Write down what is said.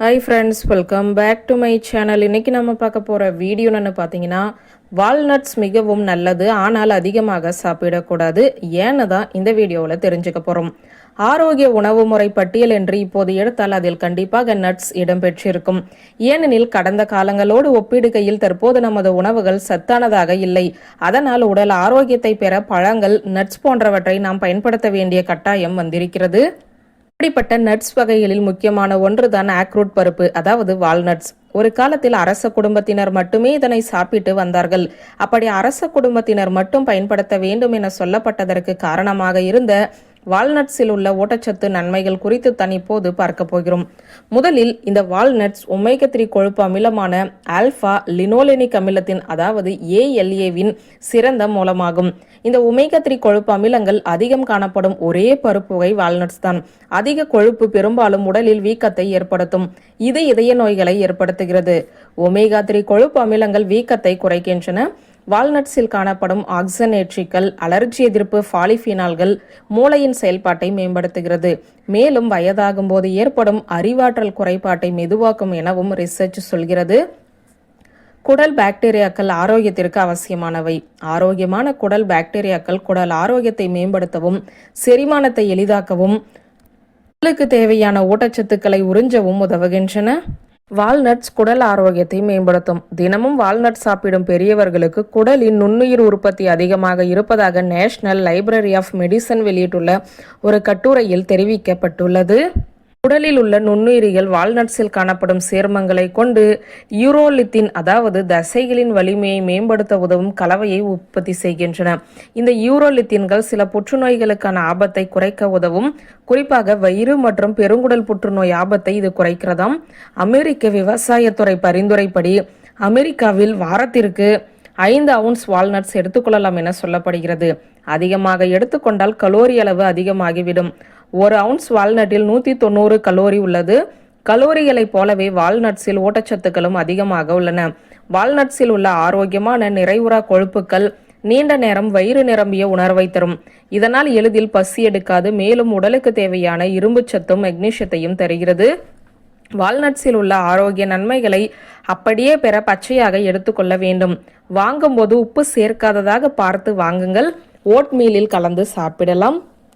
Hi friends welcome back to my channel இன்னைக்கு நம்ம பார்க்க போகிற வீடியோன்னு பார்த்தீங்கன்னா வால்நட்ஸ் மிகவும் நல்லது ஆனால் அதிகமாக சாப்பிடக்கூடாது ஏன்னு தான் இந்த வீடியோவில் தெரிஞ்சுக்க போகிறோம் ஆரோக்கிய உணவு முறை பட்டியல் என்று இப்போது எடுத்தால் அதில் கண்டிப்பாக நட்ஸ் இடம்பெற்றிருக்கும். ஏனெனில் கடந்த காலங்களோடு ஒப்பிடுகையில் தற்போது நமது உணவுகள் சத்தானதாக இல்லை. அதனால் உடல் ஆரோக்கியத்தை பெற பழங்கள் நட்ஸ் போன்றவற்றை நாம் பயன்படுத்த வேண்டிய கட்டாயம் வந்திருக்கிறது. இப்படிப்பட்ட நட்ஸ் வகைகளில் முக்கியமான ஒன்றுதான் ஆக்ரூட் பருப்பு அதாவது வால்நட்ஸ் ஒரு காலத்தில் அரச குடும்பத்தினர் மட்டுமே இதனை சாப்பிட்டு வந்தார்கள். அப்படி அரச குடும்பத்தினர் மட்டும் பயன்படுத்த வேண்டும் என சொல்லப்பட்டதற்கு காரணமாக இருந்த வால்நட்ஸில் உள்ள ஊட்டச்சத்து நன்மைகள் குறித்து தான் இப்போது பார்க்க போகிறோம். முதலில் இந்த வால்நட்ஸ் ஒமேகா த்ரீ கொழுப்பு அமிலமான ஆல்பா லினோலெனிக் அமிலத்தின் அதாவது ஏஎல்ஏவின் சிறந்த மூலமாகும். இந்த ஒமேகா த்ரீ கொழுப்பு அமிலங்கள் அதிகம் காணப்படும் ஒரே பருப்பு வகை வால்நட்ஸ் தான். அதிக கொழுப்பு பெரும்பாலும் உடலில் வீக்கத்தை ஏற்படுத்தும். இது இதய நோய்களை ஏற்படுத்துகிறது. ஒமேகா த்ரீ கொழுப்பு அமிலங்கள் வீக்கத்தை குறைக்கின்றன. வால்நட்ஸில் காணப்படும் ஆக்சனேட்ரிகள் அலர்ஜி எதிர்ப்பு பாலிஃபினால்கள் மூளையின் செயல்பாட்டை மேம்படுத்துகிறது. மேலும் வயதாகும் போது ஏற்படும் அறிவாற்றல் குறைபாட்டை மெதுவாக்கும் எனவும் ரிசர்ச் சொல்கிறது. குடல் பாக்டீரியாக்கள் ஆரோக்கியத்திற்கு அவசியமானவை. ஆரோக்கியமான குடல் பாக்டீரியாக்கள் குடல் ஆரோக்கியத்தை மேம்படுத்தவும் செரிமானத்தை எளிதாக்கவும் உடலுக்கு தேவையான ஊட்டச்சத்துக்களை உறிஞ்சவும் உதவுகின்றன. வால்நட்ஸ் குடல் ஆரோக்கியத்தை மேம்படுத்தும். தினமும் வால்நட் சாப்பிடும் பெரியவர்களுக்கு குடலின் நுண்ணுயிர் உற்பத்தி அதிகமாக இருப்பதாக நேஷனல் லைப்ரரி ஆஃப் மெடிசன் வெளியிட்டுள்ள ஒரு கட்டுரையில் தெரிவிக்கப்பட்டுள்ளது. உடலில் உள்ள நுண்ணுயிரிகள் வால்நட்ஸில் காணப்படும் சேர்மங்களை கொண்டு யூரோலித்தின் அதாவது தசைகளின் வலிமையை மேம்படுத்த உதவும் கலவையை உற்பத்தி செய்கின்றன. இந்த யூரோலித்தின்கள் சில புற்றுநோய்களுக்கான ஆபத்தை குறைக்க உதவும். குறிப்பாக வயிறு மற்றும் பெருங்குடல் புற்றுநோய் ஆபத்தை இது குறைக்கிறதாம். அமெரிக்க விவசாயத்துறை பரிந்துரைப்படி அமெரிக்காவில் வாரத்திற்கு ஐந்து அவுன்ஸ் வால்நட்ஸ் எடுத்துக்கொள்ளலாம் என சொல்லப்படுகிறது. அதிகமாக எடுத்துக்கொண்டால் கலோரி அளவு அதிகமாகிவிடும். ஒரு அவுன்ஸ் வால்நட்டில் நூற்றி தொண்ணூறு கலோரி உள்ளது. கலோரிகளைப் போலவே வால்நட்ஸில் ஊட்டச்சத்துக்களும் அதிகமாக உள்ளன. வால்நட்ஸில் உள்ள ஆரோக்கியமான நிறைவுறா கொழுப்புக்கள் நீண்ட நேரம் வயிறு நிரம்பிய உணர்வை தரும். இதனால் எளிதில் பசி எடுக்காது மேலும் உடலுக்கு தேவையான இரும்பு சத்தும் மெக்னீஷியத்தையும் தருகிறது. வால்நட்ஸில் உள்ள ஆரோக்கிய நன்மைகளை அப்படியே பெற பச்சையாக எடுத்துக்கொள்ள வேண்டும். வாங்கும்போது உப்பு சேர்க்காததாக பார்த்து வாங்குங்கள். ஓட் மீலில் கலந்து சாப்பிடலாம்.